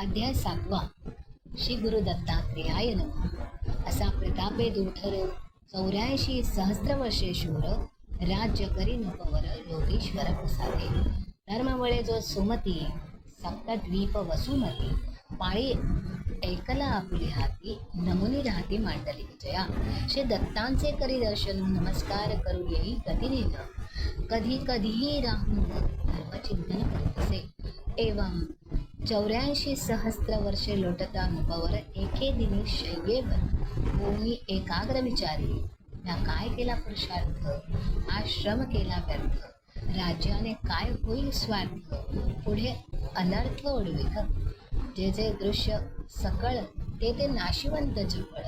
अध्याय सातवा. श्री गुरु दत्तात्रेयाय नमः. असा प्रतापे दूठर चौऱ्याऐंशी सहस्र वर्षे शूर राज्य करी नपवर योगीश्वर प्रसादे. धर्मवळे जो सुमती सप्तद्वीप वसुमती पाळी ऐकला आपली हाती नमुनी राहती मांडली विजया. श्री दत्तांचे करी दर्शन नमस्कार करू येई गतिनीन कधी कधीही राहून धर्मचिंतन करीत असे. एवं चौऱ्याऐंशी सहस्र वर्षे लोटता मुखावर एके दिनी शय्येवर भूमी एकाग्र विचारी. ना काय केला पुरुषार्थ? आश्रम केला व्यर्थ. राज्याने काय होईल स्वार्थ? पुढे अनर्थ ओढवित. जे जे दृश्य सकळ ते ते नाशिवंत चपळ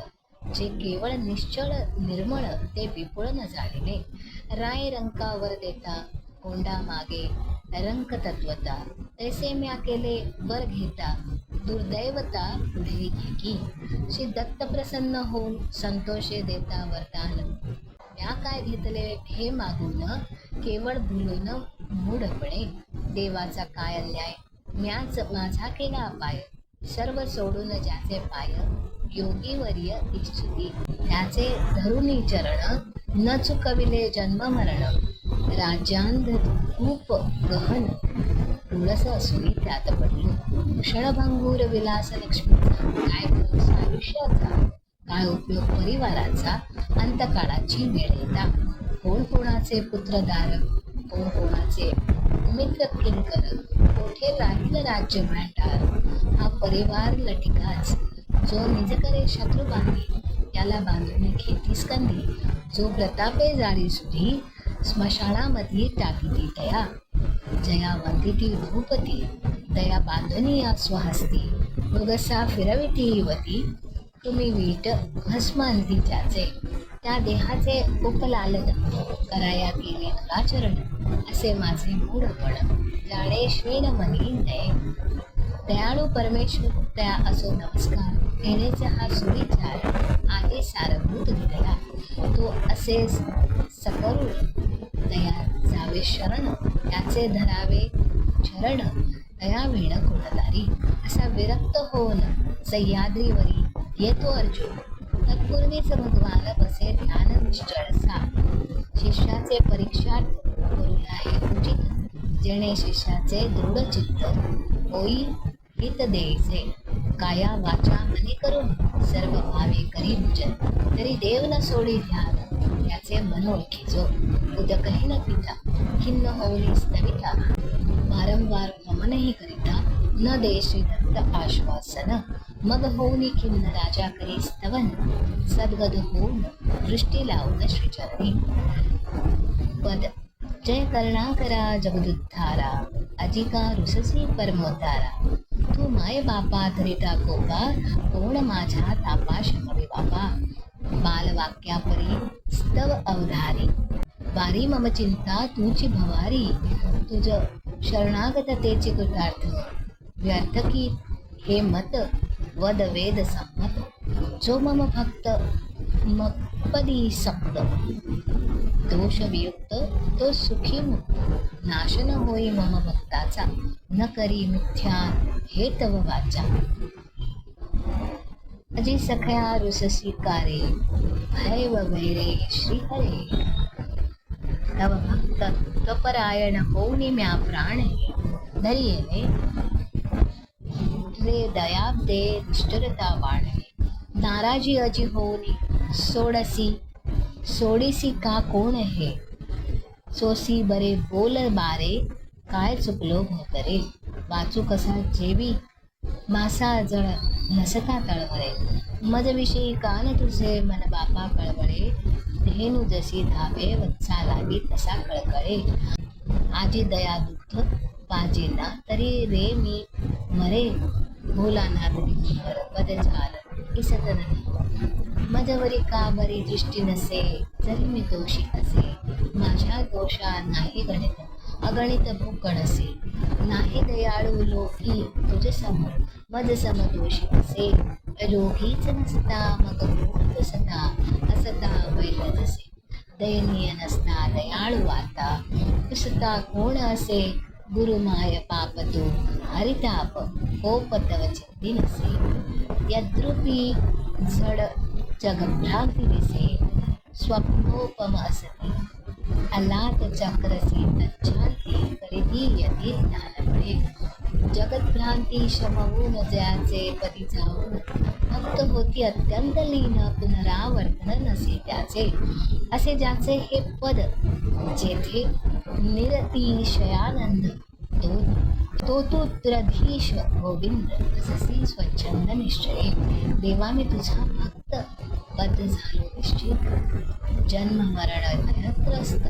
जे केवळ निश्चळ निर्मळ ते विपुळ न झालेले राय रंकावर देता कोंडा मागे रंक तत्वता. तैसे म्या केले वर घेता दुर्दैवता पुढे एकी श्री दत्त प्रसन्न होऊन संतोषे देता वरदान. म्या काय घेतले हे मागून केवळ भुलून मूढपणे. देवाचा काय अन्याय? म्याच माझा केला अपाय सर्व सोडून ज्याचे पाय योगीवर्य इच्छिती. त्याचे धरुणी चरण न चुकविले जन्म मरण. राज्यांध खूप गहन तुळस असून त्यात पडली. क्षणभंगूर विलास लक्ष्मीचा काय दिवस आयुष्याचा? काय उपयोग परिवाराचा? अंतकाळाची वेळ कोण कोणाचे पुत्रधारक कोण कोणाचे मित्र किंकर कोठे राहील राज्य भांडार? हा परिवार लटिकाच जो निज करे शत्रू बांधे त्याला बांधून खेती स्कंदी. जो प्रतापे जाळी सुधी स्मशानामध्ये टाकीती दया जया वंदिती भूपती दया बांधणी स्वहस्ती मृगसा फिरविती युवती. तुम्ही वीट भस्मांती ज्याचे त्या देहाचे उपलालन कराया केले नकाचरण असे माझे मूढपण जाणे श्रीन मनी नये दयाळू परमेश्वर त्या असो नमस्कार. येण्याचा हा सुविचार आहे सारभूत हृदया तो असे सकरुण दया जावे शरण त्याचे धरावे चरण दया वेण कोणतारी असा विरक्त होऊन सह्याद्रीवरी येतो अर्जुन. तत्पूर्वीच भगवान बसे ध्यान निश्चळसा शिष्याचे परीक्षार्थ करून आहे उचित. जेणे शिष्याचे दृढ चित्त होई हित देईचे काया वाचा मनी करून सर्व भावे करी भजन. तरी देव न सोडी ध्यान. त्याचे मन ओळखीचो उदकही न पिता खिन्न होऊनी स्तविता वारंवार नमनही करिता न दे श्री दत्त आश्वासन मग होऊनी खिन्न राजा करी स्तवन सद्गद होऊन दृष्टी लावून श्रीचरणी. पद जय कर्णाकरा जगदुद्धारा अजिका रुससी परमोद्धारा. तू माय बापा धरिता गोपा कोण माझ्या तापा शमवी बापा. बालवाक्यापरी स्तव अवधारी. वारी मम चिंता तुझी भवारी. तुझ शरणागततेचे कृतार्थ. व्यर्थ की हे मत वद वेद संमत. जो मम भक्त मपदी दोष वियुक्त तो सुखी मुक्त. नाशन होई मम भक्ताचा. न करी मिथ्या हे तव वाचा. अजी सखया रुससी कारे भय वैरे श्रीहरे तव भक्त त्वपरायण होऊनी म्या प्राण। धरियेने रे दयाब्दे निष्ठुरता वाढे नाराजी अजी होऊनी। सोडसी सोडीसी का कोण हे सोसी बरे बोल बारे काय चुकलो भोतरे वाचू मासा जळ नसता तळवळे. मजविषयी कान तुझे मन बापा कळवळे. धेनू जशी धावे वत्सा लागी तसा कळकळे. आजी दया दुग्ध पाजेना तरी रे मी मरे. भोला नादरी झाल इसत नाही मजवरी का बरी दृष्टी नसे जरी मी दोषी असे माझ्या दोषा नाही गणित अगणित भूकण असे. नाही दयाळू लोकी तुझे सम मज समदोषी असे. रोगीच नसता मग भूत सदा असता वैल नसे दयनीय नसता दयाळू आता कुसता कोण असे. गुरुमाय पापतो हरिताप कोपतव नसे यद्रुपी झड जगभ्रांती दिसे स्वप्नोपम असती अल्लात चक्रसी तच्छांती करीती यती ज्ञानपणे जगतभ्रांती शमवून जयाचे पती जाऊन भक्त होती अत्यंत लीन पुनरावर्तन नसे त्याचे असे ज्याचे हे पद जेथे निरतिशयानंद तो तो गोविंद जसी स्वच्छंद निश्चय। देवा मी तुझा भक्त पद झालो निश्चित। जन्म मरण भयत्रस्त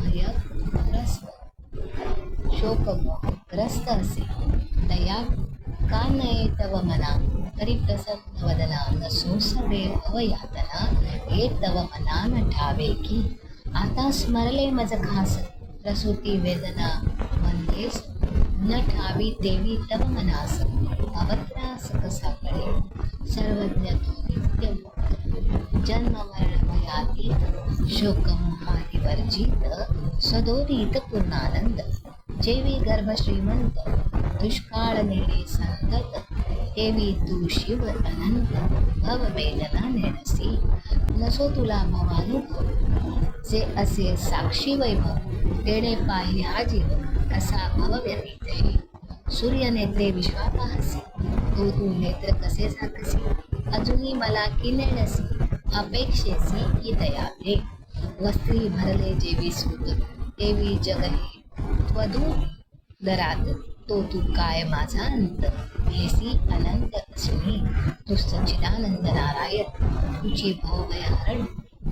भयग्रस्त शोकमोहग्रस्त असे. दया का नये तव मना? तरी प्रसन्न वदना न सवे अवयातना. हे तव मना न ठावे की? आता स्मरले मज खास. प्रसूती वेदना म्हणजेच न ठावी देवी तव मनास. अवत्रास कसा कळे सर्वज्ञ तो नित्य जन्म मरण भयातीत वर्जित सदोदित पूर्णानंद। जेवी गर्भ श्रीमंत दुष्काळ नेणे संगत देवी तू शिव अनंत भव वेदना नेणसी। नसो तुला भवानुभव जे असे साक्षी वैभव तेणे पाहिले हा जीव असा भव व्यतीतही सूर्य नेत्रे विश्वापाहसी तो तू नेत्र कसे झाकसी अजूनही मला की नेणसी? अपेक्षेसी की दया दे वस्त्री भरले जेवी सूत तेवी जग हे त्वदू दरात तो तू काय माझा अंत हेसी अनंत असूनी तू सच्चिदानंद नारायण तुझी भवभयाहरण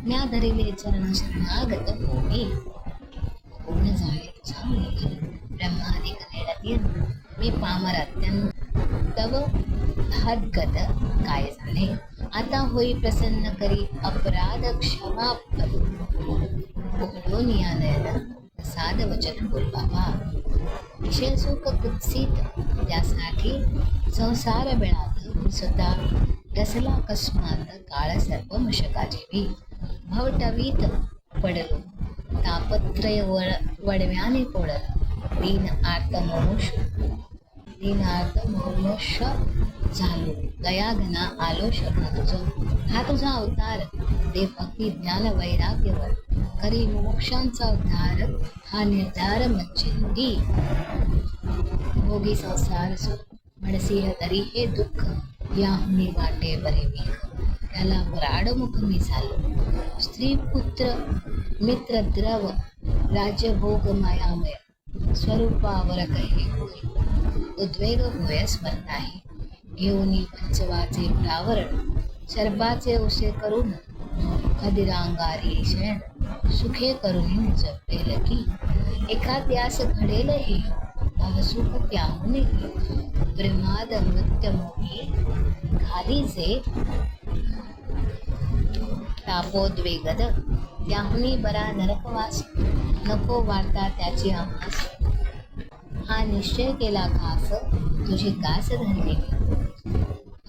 म्या धरिले चरण शरणागत भूमी पूर्ण झाले तुझा मुलगी ब्रह्मादिक नेडतीन मी पामर अत्यंत तव हदगत काय झाले आता होई प्रसन्न करी अपराध क्षमा करू. उघडून या नयन साध वचन बोल बाबा. विषय सुख कुत्सित त्यासाठी संसार मिळात सुद्धा. रसला अकस्मात काळ सर्व मशका भवटवीत पडलो. तापत्रय वळ वडव्याने पोळल दीन आर्त मनुष्य दीन आर्त मनुष्य झालो. दयाघना आलो शब्द तुझो हा तुझा अवतार. दे भक्ती ज्ञान वैराग्यवर. करी मोक्षांचा उद्धार हा निर्धार म्हणजे भोगी संसार सो. म्हणसी तरी हे दुःख. याहुनी वाटे बरे मी त्याला वराडमुख मी झालो स्त्री पुत्र मित्र द्रव राज्यभोग मायामय. स्वरूपावर कहे होय. उद्वेग होयस नाही घेऊनी पंचवाचे प्रावरण शर्बाचे उसे करून खदिरांगारी शेण सुखे करून जपेल की एखाद्यास घडेल हे सुख त्याहून प्रेमाद नृत्य खालीचे घालीचे तापोद्वेगद त्याहुनी बरा नरकवास नको वार्ता त्याची आम्हास. हा निश्चय केला खास तुझी कास धरली.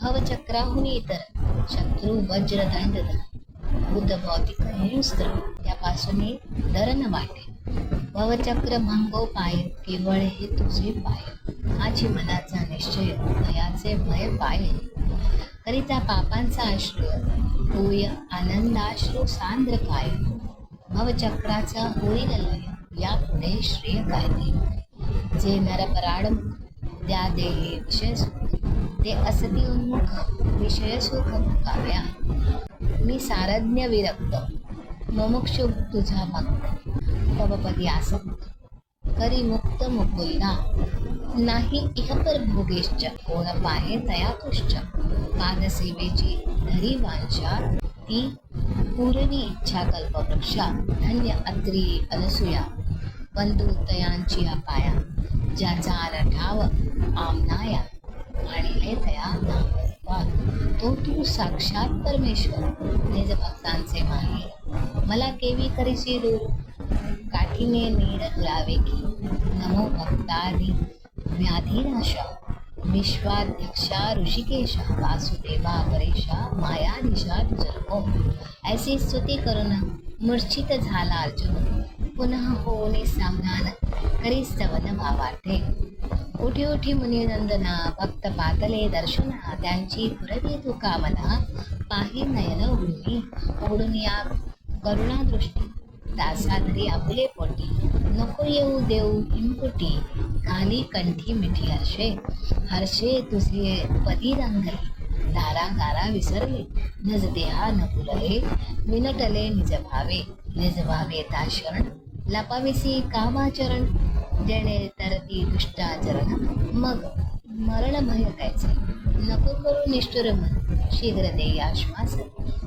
भवचक्राहून इतर शत्रू वज्र दंड बुद्ध भौतिक हिंस्त्र त्यापासून धरण वाटे. भवचक्र मंगो पाय केवळ हे तुझे पाय. माझी मनाचा निश्चय भयाचे भय पाय. करिता पापांचा आश्रय होय आनंदाश्रू सांद्र काय? भवचक्राचा होईल लय यापुढे श्रेय काय? जे नरपराड त्या देहे विषय सुख. ते असती उन्मुख विषय सुख मुकाव्या मी सारज्ञ विरक्त. मुमुक्षु तुझा भक्त. तवपदी आसक्त. करी मुक्त मुकुल्ला नाही इहपर भोगेश्च. कोण पाहे तया तुश्च पादसेवेची धरी वांशा ती पूर्वी इच्छा कल्पवृक्षा धन्य अत्री अनसुया बंधू तयांची पाया ज्याचा आरठाव आमनाया. आणि हे तया नामरूपात तो तू साक्षात परमेश्वर निज भक्तांचे माहे मला केवी करीशी दूर काठीने नीड दुरावे की नमो भक्तादी व्याधीनाशा विश्वाध्यक्षा ऋषिकेशा वासुदेवा परेशा मायाधीशा जन्मो. ऐसी स्तुती करून मूर्छित झाला अर्जुन. पुनः होने सावधान। करी स्तवन उठी उठी मुनिनंदना भक्त पातले दर्शना त्यांची पुरवी तू कामना पाही नयन उडूनी उडून या करुणा दृष्टी। दासाधरी आपुले पोटी। नको येऊ देऊ हिमकुटी। खाली कंठी मिठी हर्षे। हर्षे तुझे पदी रंगले। दारा गारा विसरले। निज देहा न विनटले निज भावे। निज भावे ता शरण। लपाविसी कामाचरण जेणे तरती दुष्टाचरण। मग मरण भय कायचे? नको करू निष्ठुर मन शीघ्र दे आश्वास।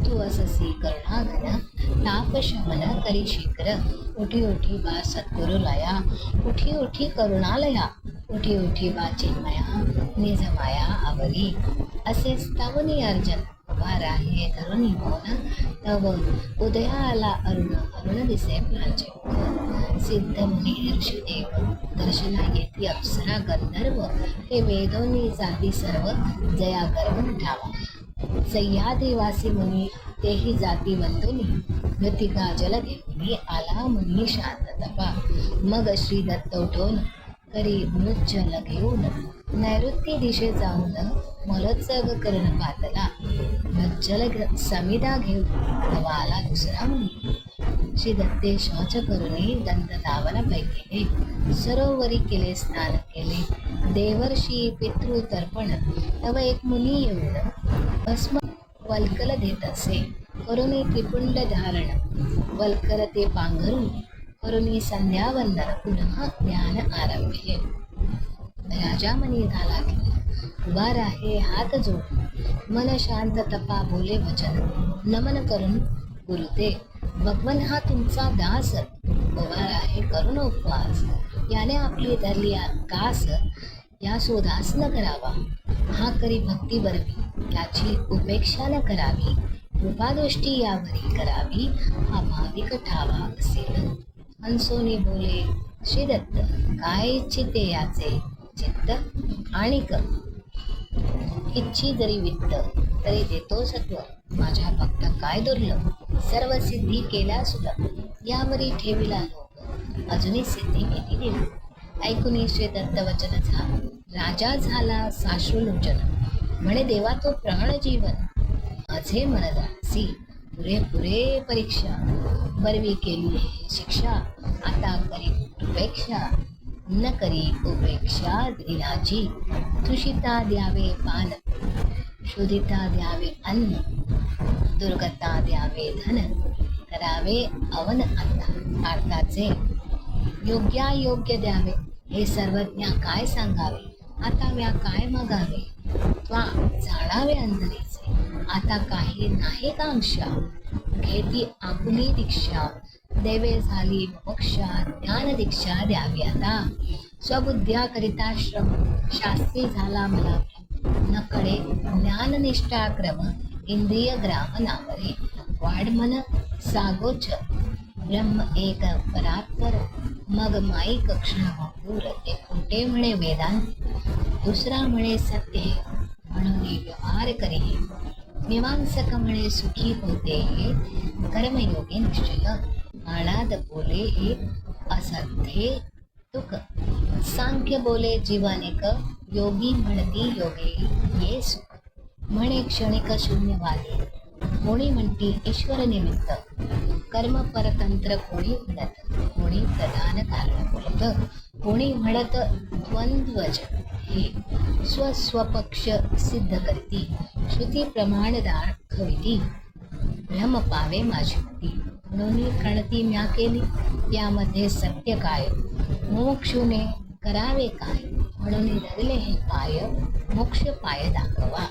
तू अससी करुणाघन ताप शमन करी शीघ्र। उठी उठी बा सद्गुरु लया। उठी उठी करुणालया। उठी उठी बा चिन्मया। निज माया आवरी असे स्तवनी अर्जन उभा राहे धरुणी मौन। तव उदया आला अरुण. अरुण दिसे फुलांचे मुख. सिद्ध मुनी ऋषिदेव दर्शना येती अप्सरा गंधर्व. हे वेदोनी जाती सर्व. जया गर्व उठावा सह्यादेवासी मुनी तेही जाती वंदुनी मृतिका जल घेऊनी आला मुनी शांत तपा. मग श्री दत्त उठवून करी मृज्जल घेऊन नैऋत्य दिशे जाऊन मलोत्सव करण पातला. मज्जल समिदा घेऊन आला दुसरा मुनी श्री दत्ते शौच करुणी दंत दावन पैकेले सरोवरी केले स्नान केले. देवर्षी पितृ तर्पण तव एक मुनी येऊन भस्म वल्कल देत असे. करुणी त्रिपुंड धारण. वल्कल ते पांघरून करुणी संध्यावंदन पुन्हा ज्ञान आरंभे राजा मनी झाला की उभा राहे हात जोडून. मन शांत तपा बोले वचन. नमन करून गुरुते. भगवन हा तुमचा दास. पवार आहे करुण उपवास याने आपली धरली कास या शोधास न करावा. हा करी भक्ती बरवी याची उपेक्षा न करावी. कृपादृष्टी यावरी करावी हा भाविक ठावा असेल. हंसोनी बोले श्री दत्त काय इच्छिते याचे? चित्त आणि इच्छी जरी वित्त तरी देतो सत्व. माझ्या भक्त काय दुर्लभ? सर्व सिद्धी केल्या सुलभ यावरी ठेविला लोक. अजूनही सिद्धी किती दिली? ऐकून श्री दत्त वचन झा. राजा झाला साश्रुलोचन म्हणे देवा तो प्राण जीवन. माझे मन जासी पुरे पुरे परीक्षा. बरवी केली शिक्षा. आता करी उपेक्षा. न करी उपेक्षा दिलाची तुषिता द्यावे पान शोधिता द्यावे अन्न दुर्गता द्यावे धन करावे अवन अन्न अर्थाचे योग्यायोग्य द्यावे। हे सर्वज्ञ काय सांगावे? आता व्या काय मागावे? त्वा जाणावे अंतरीचे। आता काही नाही कांक्षा घेती आपुली दीक्षा। देवे झाली मोक्षा ज्ञान दीक्षा द्यावी आता. स्वबुद्ध्या करिता श्रम शास्त्री झाला मला. नकडे ज्ञाननिष्ठाक्रम ज्ञाननिष्ठा क्रम इंद्रिय ग्राम नावरे. वाढमन सागोच ब्रह्म एक परात्पर. मग माई कक्षण वापूर ते खोटे म्हणे वेदांत. दुसरा म्हणे सत्य म्हणून व्यवहार करी मीमांसक म्हणे सुखी होते हे. कर्मयोगी निश्चय. आणाद बोले हे असाध्ये तुक सांख्य बोले जीवानेक योगी म्हणती योगे ये सुख. म्हणे क्षणिक शून्यवादी कोणी म्हणती ईश्वर निमित्त. कर्म परतंत्र कोणी म्हणत. कोणी प्रधान कारण बोलत. कोणी म्हणत द्वंद्वज हे. स्वस्वपक्ष सिद्ध करती. श्रुती प्रमाण दाखविती भ्रम पावे माझी मती. दोन्ही प्रणती म्या केली. यामध्ये सत्य काय? मोक्षुने करावे काय? म्हणून धरले हे पाय मोक्ष पाय दाखवा.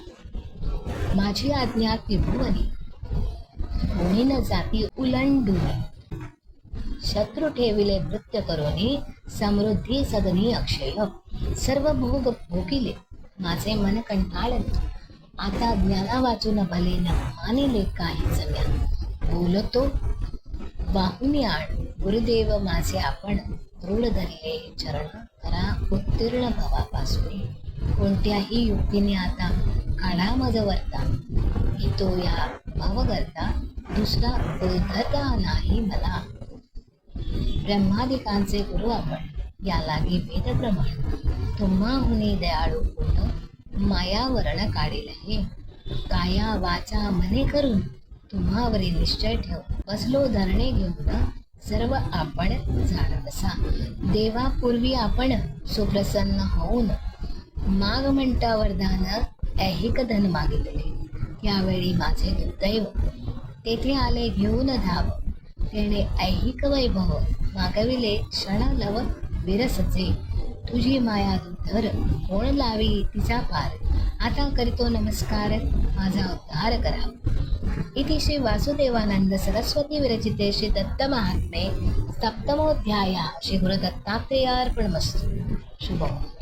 माझी आज्ञा त्रिभुवनी कोणी न जाती उलंडुनी. शत्रू ठेविले नृत्य करोनी समृद्धी सदनी अक्षय. सर्व भोग भोगिले. माझे मन कंटाळले. आता ज्ञाना वाचून भले न मानिले काही ज्ञान बोलतो वाहुनी आण गुरुदेव माझे आपण दृढ धरले चरण करा उत्तीर्ण भवापासून. कोणत्याही युक्तीने आता काढा मज वर्ता मी तो या भावगर्ता करता दुसरा उद्धता नाही मला. ब्रह्मादिकांचे गुरु आपण या लागे वेदप्रमाण. तुम्हाहुनी दयाळू पूर्ण मायावरण काढील हे. काया वाचा मने करून तुम्हावरील निश्चय ठेव. बसलो धरणे घेऊन सर्व आपण जाणवसा देवापूर्वी आपण सुप्रसन्न होऊन माग म्हणता वरदान ऐहिक धन मागितले. यावेळी माझे दुर्दैव. तेथे आले घेऊन धाव. तेने ऐहिक वैभव मागविले क्षण लव विरसचे. तुझी माया धर कोण लावी तिचा पार. आता करीतो नमस्कार माझा उद्धार करा. इति श्री वासुदेवानंद सरस्वती विरचिते श्री दत्त महात्मे सप्तमोध्याया श्री गुरुदत्तात्रेयार्पणमस्तु शुभम